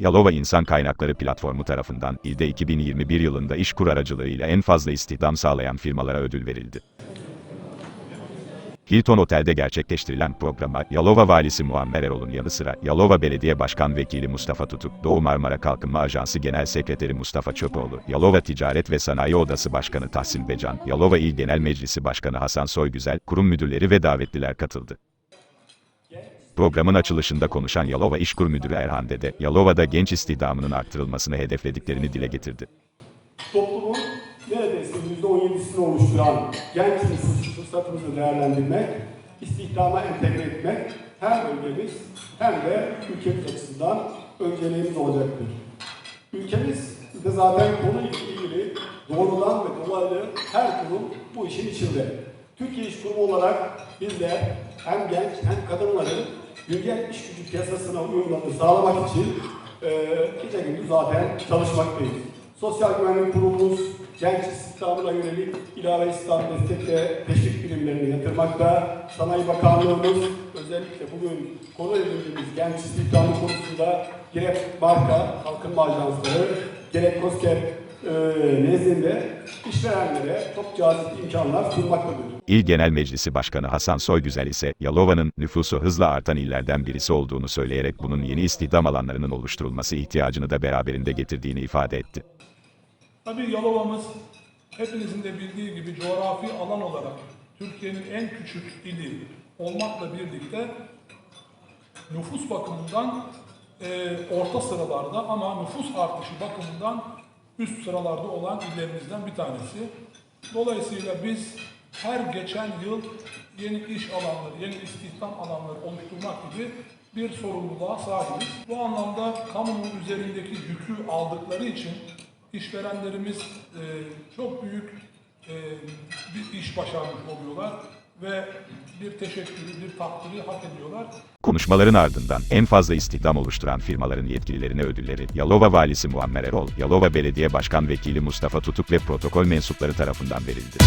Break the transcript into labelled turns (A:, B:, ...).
A: Yalova İnsan Kaynakları Platformu tarafından ilde 2021 yılında işkur aracılığıyla en fazla istihdam sağlayan firmalara ödül verildi. Hilton Otel'de gerçekleştirilen programa Yalova Valisi Muammer Erol'un yanı sıra Yalova Belediye Başkan Vekili Mustafa Tutuk, Doğu Marmara Kalkınma Ajansı Genel Sekreteri Mustafa Çöpoğlu, Yalova Ticaret ve Sanayi Odası Başkanı Tahsin Becan, Yalova İl Genel Meclisi Başkanı Hasan Soygüzel, kurum müdürleri ve davetliler katıldı. Programın açılışında konuşan Yalova İşkur Müdürü Erhan Dede, Yalova'da genç istihdamının arttırılmasını hedeflediklerini dile getirdi.
B: toplumun neredeyse %17'sini oluşturan genç nüfus fırsatımızı değerlendirmek, istihdama entegre etmek hem bölgemiz hem de ülkemiz açısından önceliğimiz olacaktır. Ülkemiz de zaten konuyla ilgili doğrudan ve dolaylı her kurum bu işin içinde. Türkiye İş Kurumu olarak biz de hem genç hem kadınların güncel iş gücü piyasasına uyumlarını sağlamak için eee gece gündüz zaten çalışmaktayız. Sosyal Güvenlik Kurumumuz genç istihdamına yönelik ilave istihdam destek ve teşvik birimlerini yatırmakta. Sanayi Bakanlığımız özellikle bugün konu edindiğimiz genç istihdamı konusunda gerek marka, kalkınma ajansları, gerek COSGAP e, nezdinde işverenlere çok cazip imkanlar sunmaktadır.
A: İl Genel Meclisi Başkanı Hasan Soygüzel ise, Yalova'nın nüfusu hızla artan illerden birisi olduğunu söyleyerek bunun yeni istihdam alanlarının oluşturulması ihtiyacını da beraberinde getirdiğini ifade etti.
C: Tabii Yalova'mız hepinizin de bildiği gibi coğrafi alan olarak Türkiye'nin en küçük ili olmakla birlikte nüfus bakımından e, orta sıralarda ama nüfus artışı bakımından üst sıralarda olan illerimizden bir tanesi. Dolayısıyla biz her geçen yıl yeni iş alanları, yeni istihdam alanları oluşturmak gibi bir sorumluluğa sahibiz. Bu anlamda kamunun üzerindeki yükü aldıkları için işverenlerimiz e, çok büyük e, bir iş başarmış oluyorlar ve bir teşekkürü, bir takdiri hak ediyorlar.
A: Konuşmaların ardından en fazla istihdam oluşturan firmaların yetkililerine ödülleri Yalova Valisi Muammer Erol, Yalova Belediye Başkan Vekili Mustafa Tutuk ve protokol mensupları tarafından verildi.